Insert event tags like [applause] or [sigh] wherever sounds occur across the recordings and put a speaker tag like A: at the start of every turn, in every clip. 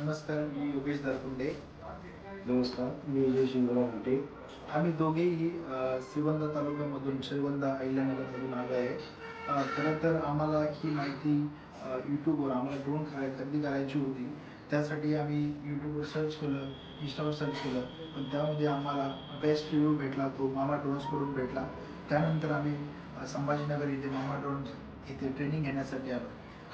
A: नमस्कार मी योगेश दरकुंडे.
B: नमस्कार मी विजय शिंगराव घुटे
A: आम्ही दोघेही अ, श्रीगोंदा तालुक्यामधून श्रीगोंदा अहिल्यानगरमधून आलो आहे. खरं तर आम्हाला ही माहिती यूट्यूबवर आम्हाला ड्रोन खरे खरेदी करायची होती. त्यासाठी आम्ही यूट्यूबवर सर्च केलं इंस्टावर सर्च केलं. पण त्यामध्ये आम्हाला बेस्ट रिव्ह्यू भेटला तो मामा ड्रोन्सकडून भेटला. त्यानंतर आम्ही संभाजीनगर इथे मामा ड्रोन्स इथे ट्रेनिंग घेण्यासाठी आलो.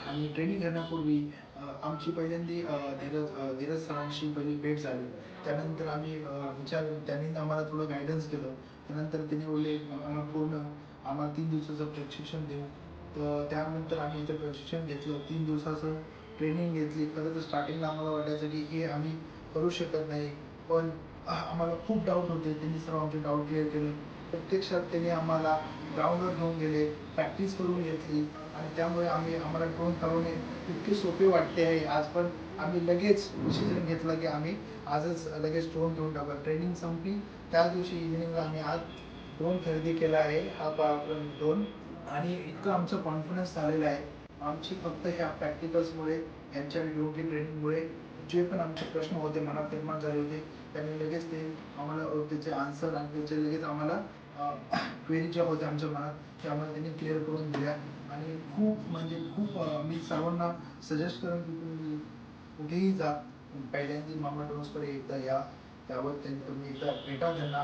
A: आणि ट्रेनिंग घेण्यापूर्वी आमची पहिल्यांदी धीरज धीरज सरांशी पहिली भेट झाली. त्यानंतर आम्ही विचार त्यांनी आम्हाला थोडं गायडन्स केलं. त्यानंतर त्यांनी बोलले आम्हाला पूर्ण आम्हाला तीन दिवसाचं प्रशिक्षण देऊ. तर त्यानंतर आम्ही इथं प्रशिक्षण घेतलं. तीन दिवसाचं ट्रेनिंग घेतली. खरं तर स्टार्टिंगला आम्हाला वाटायचं की हे आम्ही करू शकत नाही. पण आम्हाला खूप डाऊट होते. त्यांनी सर्व आमचे डाऊट क्लिअर केले. प्रत्यक्षात त्यांनी आम्हाला ग्राउंडवर घेऊन गेले प्रॅक्टिस करून घेतली आणि त्यामुळे आम्ही आम्हाला ड्रोन चालवणे इतके सोपे वाटते आहे. आज पण आम्ही लगेच डिसिजन घेतलं की आम्ही आजच लगेच ड्रोन घेऊन टाकू. ट्रेनिंग संपली. त्याच दिवशी इव्हिनिंगला आम्ही आज ड्रोन खरेदी केला आहे. हा पराक्रम ड्रोन आणि इतकं आमचं कॉन्फिडन्स झालेलं आहे. आमची फक्त ह्या प्रॅक्टिकल्समुळे यांच्या योग्य ट्रेनिंगमुळे जे पण आमचे प्रश्न होते मनात निर्माण झाले होते त्यांनी लगेच ते आम्हाला त्याचे आन्सर आणि त्याचे लगेच आम्हाला क्वेरी ज्या होत्या आमच्या मनात त्या आम्हाला त्यांनी क्लिअर करून दिल्या. आणि खूप म्हणजे खूप मी सर्वांना सजेस्ट करेन की तुम्ही कुठेही जा. पहिल्यांदा मामा ड्रोन्सकडे एकदा या. त्यावर त्यांनी तुम्ही एकदा भेटा त्यांना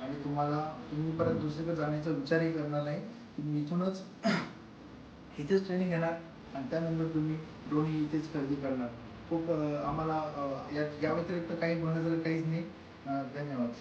A: आणि तुम्हाला तुम्ही परत दुसरीकडे जाण्याचा विचारही करणार नाही. तुम्ही इथूनच [coughs] इथेच ट्रेनिंग घेणार. आणि त्यानंतर तुम्ही दोन्ही इथेच खरेदी करणार. खूप आम्हाला या या व्यतिरिक्त काही म्हणायचं काहीच नाही. धन्यवाद.